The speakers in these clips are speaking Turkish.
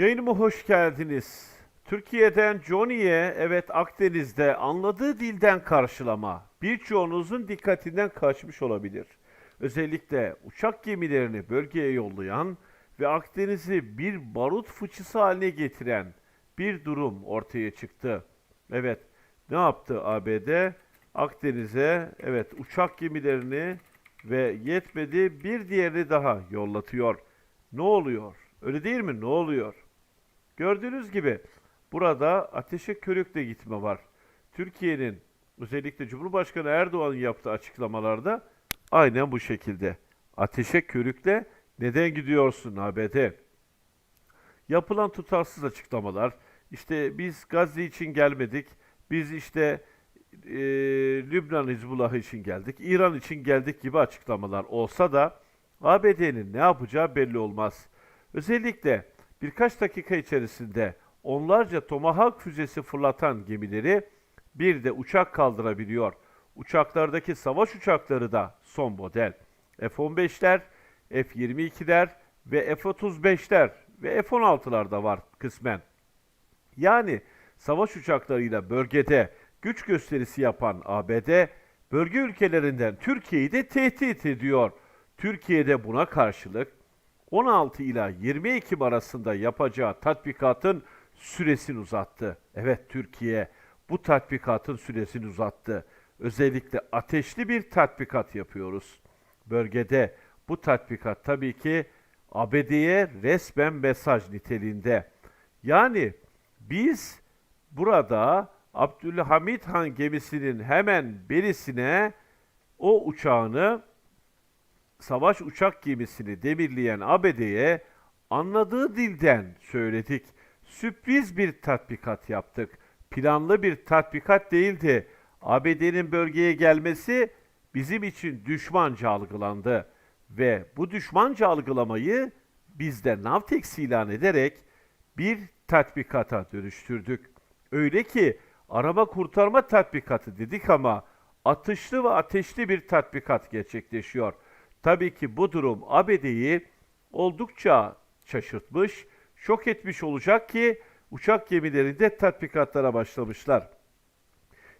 Yayınıma hoş geldiniz. Türkiye'den Johnny'ye evet Akdeniz'de anladığı dilden karşılama birçoğunuzun dikkatinden kaçmış olabilir. Özellikle uçak gemilerini bölgeye yollayan ve Akdeniz'i bir barut fıçısı haline getiren bir durum ortaya çıktı. Evet, ne yaptı ABD? Akdeniz'e evet uçak gemilerini ve yetmedi bir diğerini daha yollatıyor. Ne oluyor? Öyle değil mi? Ne oluyor? Gördüğünüz gibi burada ateşe körükle gitme var. Türkiye'nin özellikle Cumhurbaşkanı Erdoğan'ın yaptığı açıklamalarda aynen bu şekilde. Ateşe körükle neden gidiyorsun ABD? Yapılan tutarsız açıklamalar, işte biz Gazze için gelmedik, biz işte e, Lübnan Hizbullahı için geldik, İran için geldik gibi açıklamalar olsa da ABD'nin ne yapacağı belli olmaz. Özellikle birkaç dakika içerisinde onlarca Tomahawk füzesi fırlatan gemileri bir de uçak kaldırabiliyor. Uçaklardaki savaş uçakları da son model. F-15'ler, F-22'ler ve F-35'ler ve F-16'lar da var kısmen. Yani savaş uçaklarıyla bölgede güç gösterisi yapan ABD, bölge ülkelerinden Türkiye'yi de tehdit ediyor. Türkiye'de buna karşılık 16 ila 20 Ekim arasında yapacağı tatbikatın süresini uzattı. Evet Türkiye bu tatbikatın süresini uzattı. Özellikle ateşli bir tatbikat yapıyoruz. Bölgede bu tatbikat tabii ki ABD'ye resmen mesaj niteliğinde. Yani biz burada Abdülhamit Han gemisinin hemen berisine o uçağını savaş uçak gemisini demirleyen ABD'ye anladığı dilden söyledik. Sürpriz bir tatbikat yaptık. Planlı bir tatbikat değildi. ABD'nin bölgeye gelmesi bizim için düşmanca algılandı. Ve bu düşmanca algılamayı biz de Navtex ilan ederek bir tatbikata dönüştürdük. Öyle ki araba kurtarma tatbikatı dedik ama atışlı ve ateşli bir tatbikat gerçekleşiyor. Tabii ki bu durum ABD'yi oldukça şaşırtmış, şok etmiş olacak ki uçak gemilerinde tatbikatlara başlamışlar.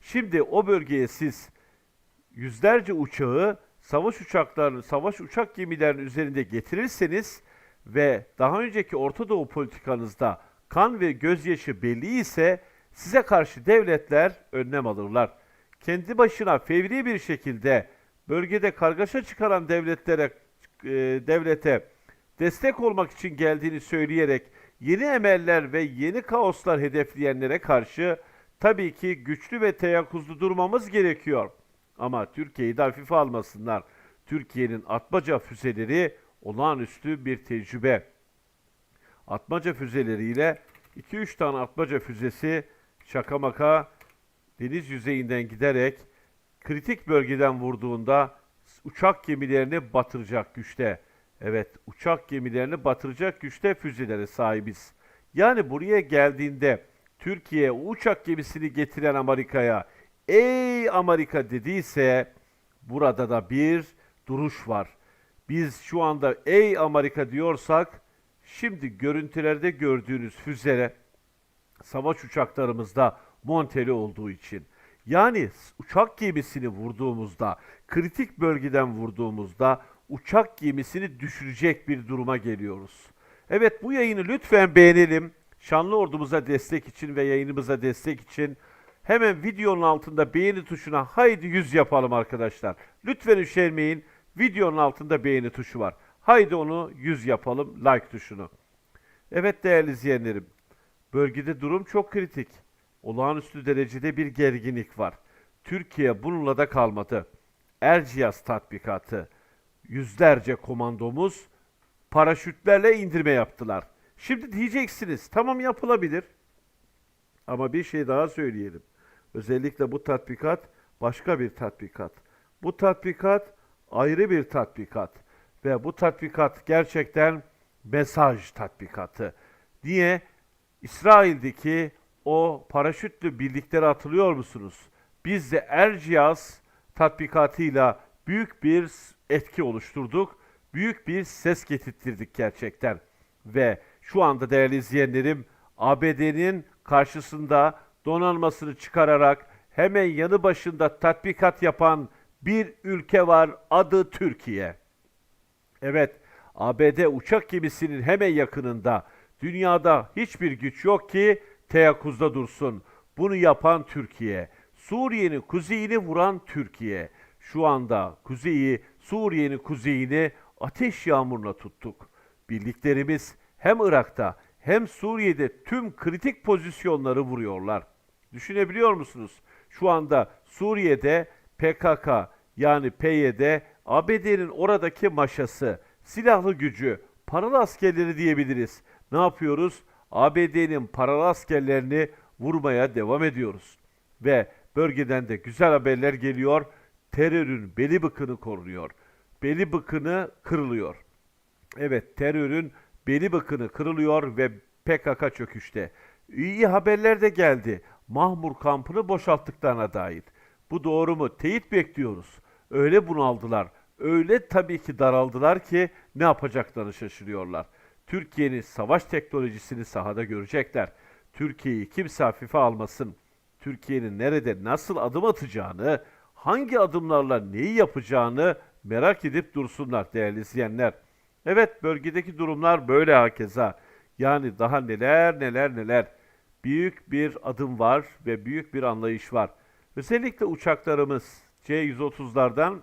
Şimdi o bölgeye siz yüzlerce uçağı savaş uçaklarının, savaş uçak gemilerinin üzerinde getirirseniz ve daha önceki Orta Doğu politikanızda kan ve gözyaşı belli ise size karşı devletler önlem alırlar. Kendi başına fevri bir şekilde bölgede kargaşa çıkaran devletlere e, devlete destek olmak için geldiğini söyleyerek yeni emeller ve yeni kaoslar hedefleyenlere karşı tabii ki güçlü ve teyakkuzlu durmamız gerekiyor. Ama Türkiye'yi de hafife almasınlar. Türkiye'nin atmaca füzeleri olağanüstü bir tecrübe. Atmaca füzeleriyle 2-3 tane atmaca füzesi şaka maka deniz yüzeyinden giderek kritik bölgeden vurduğunda uçak gemilerini batıracak güçte. Evet, uçak gemilerini batıracak güçte füzelere sahibiz. Yani buraya geldiğinde Türkiye uçak gemisini getiren Amerika'ya ey Amerika dediyse burada da bir duruş var. Biz şu anda ey Amerika diyorsak şimdi görüntülerde gördüğünüz füzelere savaş uçaklarımızda monteli olduğu için. Yani uçak gemisini vurduğumuzda, kritik bölgeden vurduğumuzda uçak gemisini düşürecek bir duruma geliyoruz. Evet bu yayını lütfen beğenelim. Şanlı ordumuza destek için ve yayınımıza destek için hemen videonun altında beğeni tuşuna haydi yüz yapalım arkadaşlar. Lütfen üşenmeyin. Videonun altında beğeni tuşu var. Haydi onu yüz yapalım like tuşunu. Evet değerli izleyenlerim. Bölgede durum çok kritik. Olağanüstü derecede bir gerginlik var. Türkiye bununla da kalmadı. Erciyes tatbikatı. Yüzlerce komandomuz paraşütlerle indirme yaptılar. Şimdi diyeceksiniz tamam yapılabilir. Ama bir şey daha söyleyelim. Özellikle bu tatbikat başka bir tatbikat. Bu tatbikat ayrı bir tatbikat. Ve bu tatbikat gerçekten mesaj tatbikatı. Niye? İsrail'deki o paraşütlü birlikleri hatırlıyor musunuz? Biz de Erciyes tatbikatıyla büyük bir etki oluşturduk. Büyük bir ses getirttirdik gerçekten. Ve şu anda değerli izleyenlerim ABD'nin karşısında donanmasını çıkararak hemen yanı başında tatbikat yapan bir ülke var adı Türkiye. Evet, ABD uçak gemisinin hemen yakınında dünyada hiçbir güç yok ki teyakkuzda dursun. Bunu yapan Türkiye. Suriye'nin kuzeyini vuran Türkiye. Şu anda kuzeyi, Suriye'nin kuzeyini ateş yağmuruna tuttuk. Birliklerimiz hem Irak'ta hem Suriye'de tüm kritik pozisyonları vuruyorlar. Düşünebiliyor musunuz? Şu anda Suriye'de PKK yani PYD ABD'nin oradaki maşası, silahlı gücü, paralı askerleri diyebiliriz. Ne yapıyoruz? ABD'nin paralı askerlerini vurmaya devam ediyoruz. Ve bölgeden de güzel haberler geliyor. Terörün beli bıkını korunuyor. Beli bıkını kırılıyor. Evet terörün beli bıkını kırılıyor ve PKK çöküşte. İyi haberler de geldi. Mahmur kampını boşalttıklarına dair. Bu doğru mu? Teyit bekliyoruz. Öyle bunaldılar. Öyle tabii ki daraldılar ki ne yapacaklarını şaşırıyorlar. Türkiye'nin savaş teknolojisini sahada görecekler. Türkiye'yi kimse hafife almasın. Türkiye'nin nerede nasıl adım atacağını, hangi adımlarla neyi yapacağını merak edip dursunlar değerli izleyenler. Evet bölgedeki durumlar böyle hakeza. Yani daha neler neler neler. Büyük bir adım var ve büyük bir anlayış var. Özellikle uçaklarımız C-130'lardan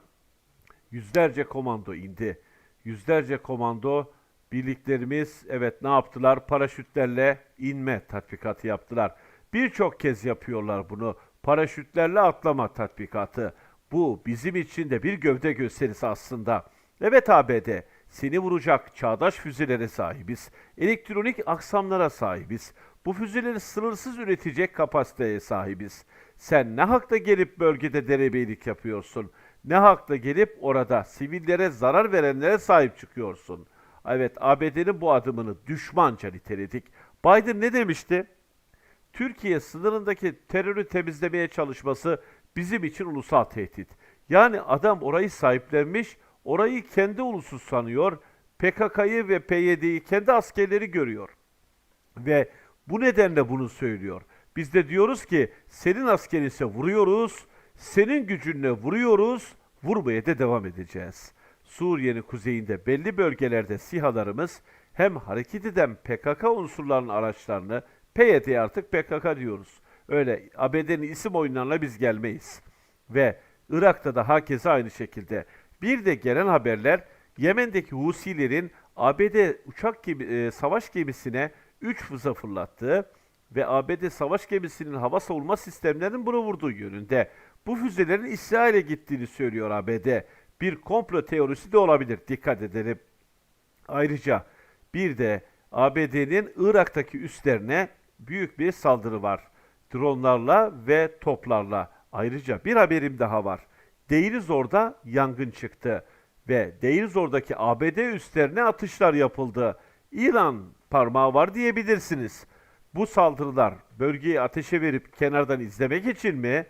yüzlerce komando indi. Yüzlerce komando birliklerimiz evet ne yaptılar? Paraşütlerle inme tatbikatı yaptılar. Birçok kez yapıyorlar bunu. Paraşütlerle atlama tatbikatı. Bu bizim için de bir gövde gösterisi aslında. Evet ABD, seni vuracak çağdaş füzelere sahibiz. Elektronik aksamlara sahibiz. Bu füzeleri sınırsız üretecek kapasiteye sahibiz. Sen ne hakla gelip bölgede derebeylik yapıyorsun? Ne hakla gelip orada sivillere zarar verenlere sahip çıkıyorsun? Evet ABD'nin bu adımını düşmanca niteledik. Biden ne demişti? Türkiye sınırındaki terörü temizlemeye çalışması bizim için ulusal tehdit. Yani adam orayı sahiplenmiş, orayı kendi ulusu sanıyor, PKK'yı ve PYD'yi kendi askerleri görüyor. Ve bu nedenle bunu söylüyor. Biz de diyoruz ki senin askerinse vuruyoruz, senin gücünle vuruyoruz, vurmaya da devam edeceğiz. Suriye'nin kuzeyinde belli bölgelerde SİHA'larımız hem hareket eden PKK unsurlarının araçlarını, PYD artık PKK diyoruz. Öyle ABD'nin isim oyunlarına biz gelmeyiz. Ve Irak'ta da hakeza aynı şekilde. Bir de gelen haberler Yemen'deki Husilerin ABD uçak gemi, e, savaş gemisine 3 füze fırlattığı ve ABD savaş gemisinin hava savunma sistemlerinin bunu vurduğu yönünde. Bu füzelerin İsrail'e gittiğini söylüyor ABD. Bir komplo teorisi de olabilir. Dikkat edelim. Ayrıca bir de ABD'nin Irak'taki üslerine büyük bir saldırı var. Dronlarla ve toplarla. Ayrıca bir haberim daha var. Deirizor'da yangın çıktı ve Deirizor'daki ABD üslerine atışlar yapıldı. İran parmağı var diyebilirsiniz. Bu saldırılar bölgeyi ateşe verip kenardan izlemek için mi?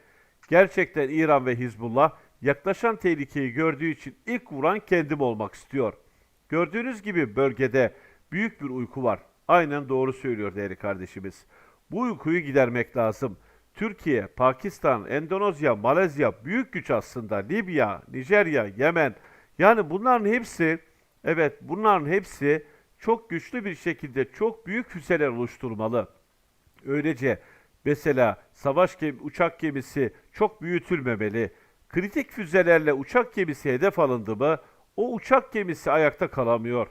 Gerçekten İran ve Hizbullah yaklaşan tehlikeyi gördüğü için ilk vuran kendim olmak istiyor. Gördüğünüz gibi bölgede büyük bir uyku var. Aynen doğru söylüyor değerli kardeşimiz. Bu uykuyu gidermek lazım. Türkiye, Pakistan, Endonezya, Malezya büyük güç aslında. Libya, Nijerya, Yemen. Yani bunların hepsi evet bunların hepsi çok güçlü bir şekilde çok büyük füzeler oluşturmalı. Öylece mesela savaş gemi, uçak gemisi çok büyütülmemeli. Kritik füzelerle uçak gemisi hedef alındı mı o uçak gemisi ayakta kalamıyor.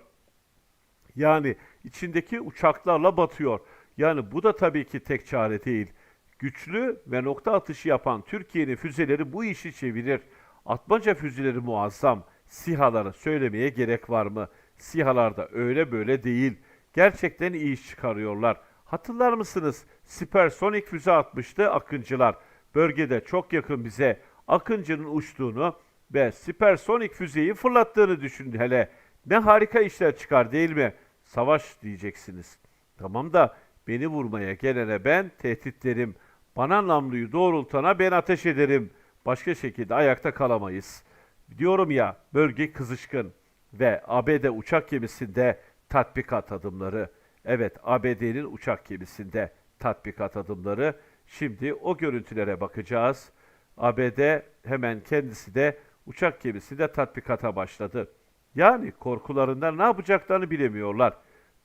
Yani içindeki uçaklarla batıyor. Yani bu da tabii ki tek çare değil. Güçlü ve nokta atışı yapan Türkiye'nin füzeleri bu işi çevirir. Atmaca füzeleri muazzam. SİHA'ları söylemeye gerek var mı? SİHA'lar da öyle böyle değil. Gerçekten iyi iş çıkarıyorlar. Hatırlar mısınız? Süpersonik füze atmıştı Akıncılar. Bölgede çok yakın bize Akıncı'nın uçtuğunu ve süpersonik füzeyi fırlattığını düşündü hele. Ne harika işler çıkar değil mi? Savaş diyeceksiniz. Tamam da beni vurmaya gelene ben tehditlerim. Bana namluyu doğrultana ben ateş ederim. Başka şekilde ayakta kalamayız. Diyorum ya bölge kızışkın ve ABD uçak gemisinde tatbikat adımları. Evet, ABD'nin uçak gemisinde tatbikat adımları. Şimdi o görüntülere bakacağız. ABD hemen kendisi de uçak gemisinde tatbikata başladı. Yani korkularından ne yapacaklarını bilemiyorlar.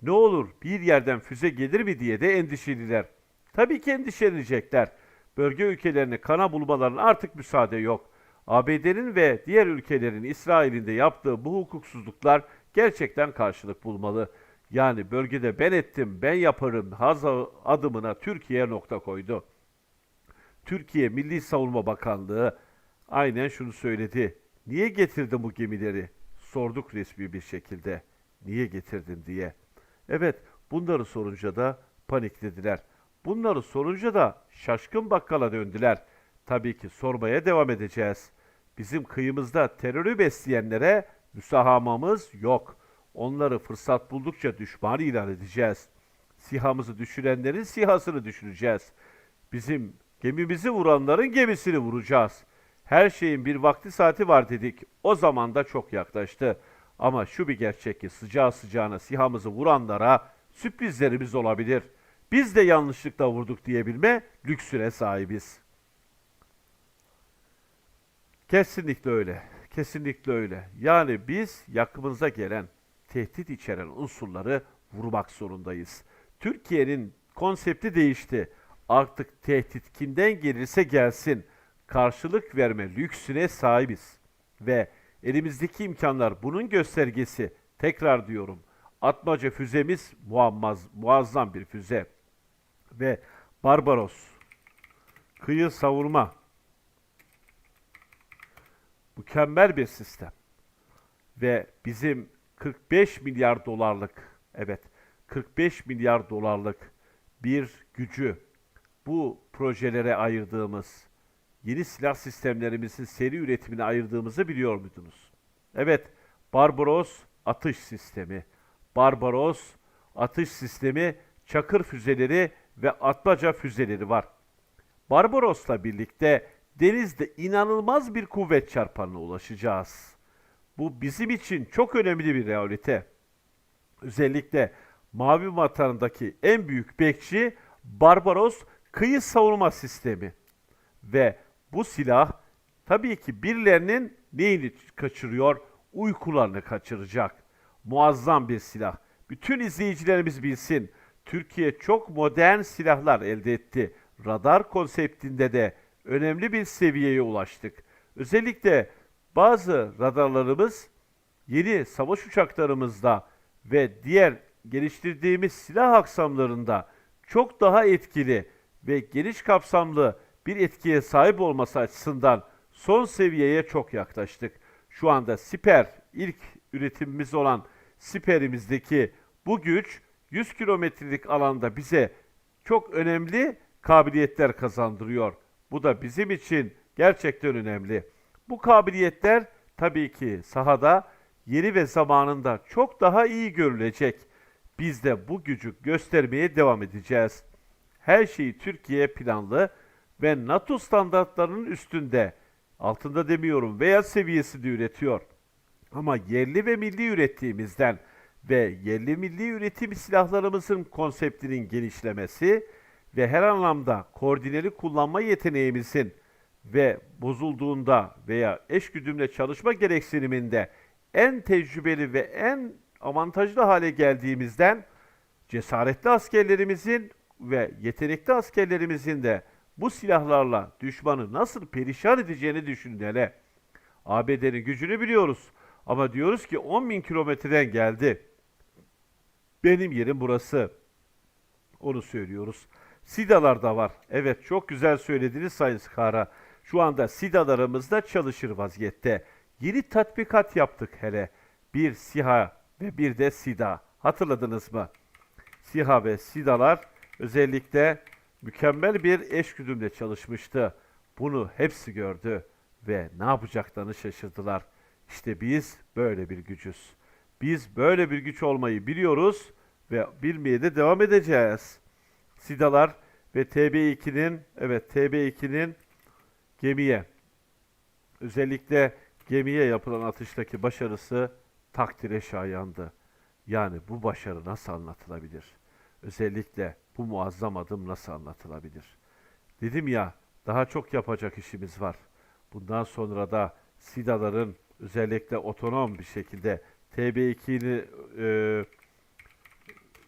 Ne olur bir yerden füze gelir mi diye de endişeliler. Tabii ki endişelenecekler. Bölge ülkelerine kana bulmalarına artık müsaade yok. ABD'nin ve diğer ülkelerin İsrail'in de yaptığı bu hukuksuzluklar gerçekten karşılık bulmalı. Yani bölgede ben ettim, ben yaparım haz adımına Türkiye nokta koydu. Türkiye Milli Savunma Bakanlığı aynen şunu söyledi. Niye getirdin bu gemileri? Sorduk resmi bir şekilde. Niye getirdin diye. Evet, bunları sorunca da paniklediler. Bunları sorunca da şaşkın bakkala döndüler. Tabii ki sormaya devam edeceğiz. Bizim kıyımızda terörü besleyenlere müsahamamız yok. Onları fırsat buldukça düşman ilan edeceğiz. Sihamızı düşürenlerin sihasını düşüreceğiz. Bizim gemimizi vuranların gemisini vuracağız. Her şeyin bir vakti saati var dedik. O zaman da çok yaklaştı. Ama şu bir gerçek ki sıcağı sıcağına sihamızı vuranlara sürprizlerimiz olabilir. Biz de yanlışlıkla vurduk diyebilme lüksüne sahibiz. Kesinlikle öyle. Kesinlikle öyle. Yani biz yakımıza gelen, tehdit içeren unsurları vurmak zorundayız. Türkiye'nin konsepti değişti. Artık tehdit kimden gelirse gelsin. Karşılık verme lüksüne sahibiz. Ve elimizdeki imkanlar bunun göstergesi. Tekrar diyorum. Atmaca füzemiz muammaz, muazzam bir füze. Ve Barbaros kıyı savurma mükemmel bir sistem. Ve bizim 45 milyar dolarlık, evet 45 milyar dolarlık bir gücü bu projelere ayırdığımız, yeni silah sistemlerimizin seri üretimine ayırdığımızı biliyor muydunuz? Evet, Barbaros atış sistemi, Barbaros atış sistemi, çakır füzeleri ve atmaca füzeleri var. Barbaros'la birlikte denizde inanılmaz bir kuvvet çarpanına ulaşacağız. Bu bizim için çok önemli bir realite. Özellikle Mavi Vatan'daki en büyük bekçi Barbaros kıyı savunma sistemi. Ve bu silah tabii ki birilerinin neyini kaçırıyor? Uykularını kaçıracak. Muazzam bir silah. Bütün izleyicilerimiz bilsin. Türkiye çok modern silahlar elde etti. Radar konseptinde de önemli bir seviyeye ulaştık. Özellikle bazı radarlarımız yeni savaş uçaklarımızda ve diğer geliştirdiğimiz silah aksamlarında çok daha etkili ve geniş kapsamlı bir etkiye sahip olması açısından son seviyeye çok yaklaştık. Şu anda Siper ilk üretimimiz olan Siper'imizdeki bu güç 100 kilometrelik alanda bize çok önemli kabiliyetler kazandırıyor. Bu da bizim için gerçekten önemli. Bu kabiliyetler tabii ki sahada yeri ve zamanında çok daha iyi görülecek. Biz de bu gücü göstermeye devam edeceğiz. Her şeyi Türkiye planlı ve NATO standartlarının üstünde, altında demiyorum veya seviyesinde üretiyor. Ama yerli ve milli ürettiğimizden ve yerli milli üretim silahlarımızın konseptinin genişlemesi ve her anlamda koordineli kullanma yeteneğimizin ve bozulduğunda veya eş güdümle çalışma gereksiniminde en tecrübeli ve en avantajlı hale geldiğimizden cesaretli askerlerimizin ve yetenekli askerlerimizin de bu silahlarla düşmanı nasıl perişan edeceğini düşünün hele. ABD'nin gücünü biliyoruz ama diyoruz ki 10 bin kilometreden geldi. Benim yerim burası. Onu söylüyoruz. SİDA'lar da var. Evet çok güzel söylediniz Sayın Skara. Şu anda SİDA'larımız çalışır vaziyette. Yeni tatbikat yaptık hele. Bir SİHA ve bir de SİDA. Hatırladınız mı? SİHA ve SİDA'lar özellikle mükemmel bir eşgüdümle çalışmıştı. Bunu hepsi gördü ve ne yapacaklarını şaşırdılar. İşte biz böyle bir gücüz. Biz böyle bir güç olmayı biliyoruz ve bilmeye de devam edeceğiz. SİDA'lar ve TB2'nin evet TB2'nin gemiye özellikle gemiye yapılan atıştaki başarısı takdire şayandı. Yani bu başarı nasıl anlatılabilir? Özellikle bu muazzam adım nasıl anlatılabilir? Dedim ya daha çok yapacak işimiz var. Bundan sonra da SİDA'ların özellikle otonom bir şekilde TB2'ni e,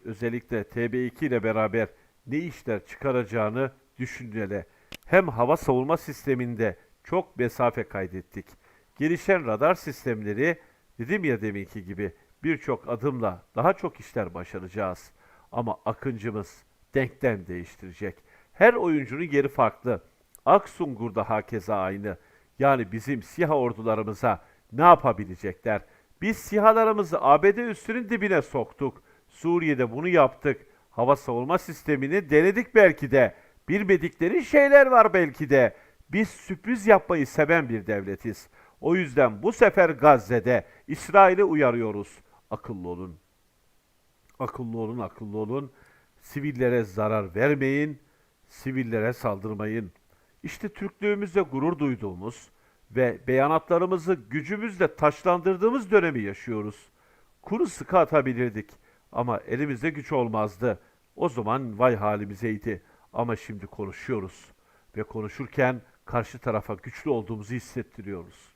özellikle TB2 ile beraber ne işler çıkaracağını düşünmeli. Hem hava savunma sisteminde çok mesafe kaydettik. Gelişen radar sistemleri dedim ya deminki gibi birçok adımla daha çok işler başaracağız. Ama Akıncımız denklem değiştirecek. Her oyuncunun yeri farklı. Aksungur'da hakeza aynı. Yani bizim SİHA ordularımıza ne yapabilecekler? Biz SİHA'larımızı ABD üssünün dibine soktuk. Suriye'de bunu yaptık. Hava savunma sistemini denedik belki de. Bilmedikleri şeyler var belki de. Biz sürpriz yapmayı seven bir devletiz. O yüzden bu sefer Gazze'de İsrail'i uyarıyoruz. Akıllı olun. Akıllı olun, akıllı olun. Sivillere zarar vermeyin, sivillere saldırmayın. İşte Türklüğümüzle gurur duyduğumuz ve beyanatlarımızı gücümüzle taşlandırdığımız dönemi yaşıyoruz. Kuru sıkı atabilirdik ama elimizde güç olmazdı. O zaman vay halimizeydi. Ama şimdi konuşuyoruz ve konuşurken karşı tarafa güçlü olduğumuzu hissettiriyoruz.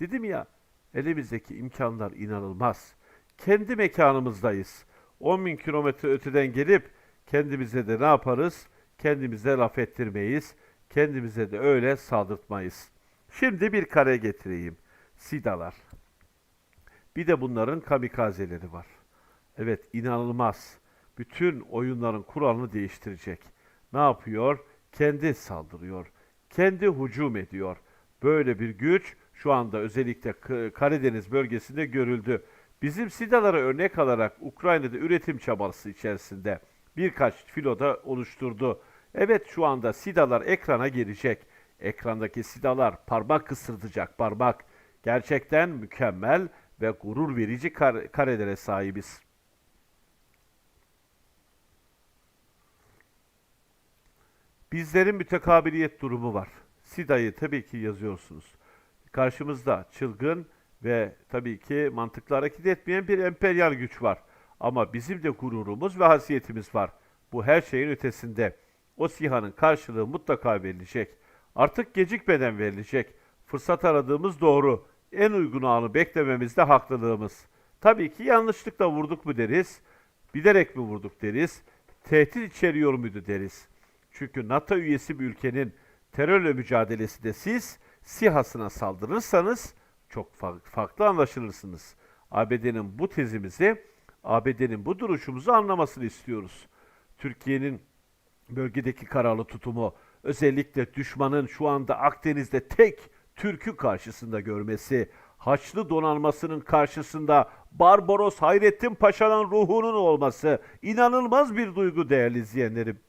Dedim ya, elimizdeki imkanlar inanılmaz. Kendi mekanımızdayız. 10 bin kilometre öteden gelip kendimize de ne yaparız? Kendimize laf ettirmeyiz. Kendimize de öyle saldırtmayız. Şimdi bir kare getireyim. Sidalar. Bir de bunların kamikazeleri var. Evet inanılmaz. Bütün oyunların kuralını değiştirecek. Ne yapıyor? Kendi saldırıyor. Kendi hücum ediyor. Böyle bir güç şu anda özellikle Karadeniz bölgesinde görüldü. Bizim SİDA'lara örnek alarak Ukrayna'da üretim çabası içerisinde birkaç filoda oluşturdu. Evet şu anda SİDA'lar ekrana gelecek. Ekrandaki SİDA'lar parmak kısırtacak parmak. Gerçekten mükemmel ve gurur verici kar- karelere sahibiz. Bizlerin mütekabiliyet durumu var. SİDA'yı tabii ki yazıyorsunuz. Karşımızda çılgın ve tabii ki mantıklı hareket etmeyen bir emperyal güç var. Ama bizim de gururumuz ve hasiyetimiz var. Bu her şeyin ötesinde. O SİHA'nın karşılığı mutlaka verilecek. Artık gecikmeden verilecek. Fırsat aradığımız doğru. En uygun anı beklememizde haklılığımız. Tabii ki yanlışlıkla vurduk mu deriz, bilerek mi vurduk deriz, tehdit içeriyor muydu deriz. Çünkü NATO üyesi bir ülkenin terörle mücadelesinde siz SİHA'sına saldırırsanız çok fa- farklı anlaşılırsınız. ABD'nin bu tezimizi, ABD'nin bu duruşumuzu anlamasını istiyoruz. Türkiye'nin bölgedeki kararlı tutumu, özellikle düşmanın şu anda Akdeniz'de tek Türk'ü karşısında görmesi, Haçlı donanmasının karşısında Barbaros Hayrettin Paşa'nın ruhunun olması inanılmaz bir duygu değerli izleyenlerim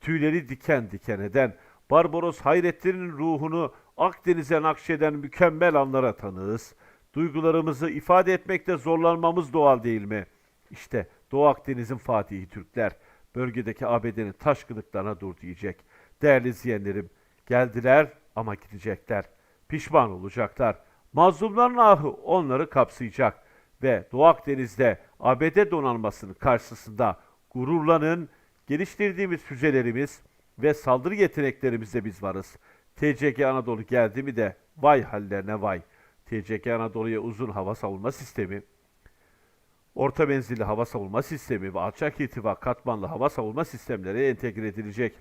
tüyleri diken diken eden, Barbaros Hayrettin'in ruhunu Akdeniz'e nakşeden mükemmel anlara tanığız. Duygularımızı ifade etmekte zorlanmamız doğal değil mi? İşte Doğu Akdeniz'in Fatihi Türkler, bölgedeki ABD'nin taşkınlıklarına dur diyecek. Değerli izleyenlerim, geldiler ama gidecekler. Pişman olacaklar. Mazlumların ahı onları kapsayacak. Ve Doğu Akdeniz'de ABD donanmasının karşısında gururlanın, geliştirdiğimiz füzelerimiz ve saldırı yeteneklerimizle biz varız. TCG Anadolu geldi mi de vay hallerine vay. TCG Anadolu'ya uzun hava savunma sistemi, orta menzilli hava savunma sistemi ve alçak irtifa katmanlı hava savunma sistemleri entegre edilecek.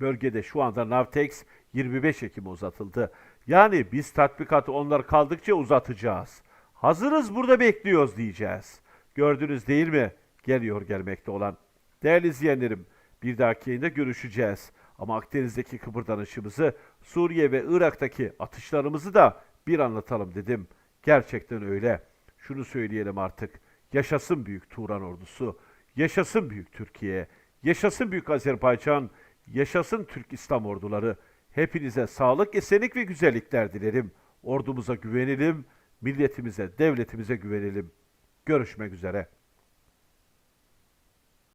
Bölgede şu anda Navtex 25 Ekim'e uzatıldı. Yani biz tatbikatı onlar kaldıkça uzatacağız. Hazırız burada bekliyoruz diyeceğiz. Gördünüz değil mi? Geliyor gelmekte olan. Değerli izleyenlerim, bir dahaki yayında görüşeceğiz. Ama Akdeniz'deki kıpırdanışımızı, Suriye ve Irak'taki atışlarımızı da bir anlatalım dedim. Gerçekten öyle. Şunu söyleyelim artık. Yaşasın Büyük Turan ordusu, yaşasın Büyük Türkiye, yaşasın Büyük Azerbaycan, yaşasın Türk İslam orduları. Hepinize sağlık, esenlik ve güzellikler dilerim. Ordumuza güvenelim, milletimize, devletimize güvenelim. Görüşmek üzere.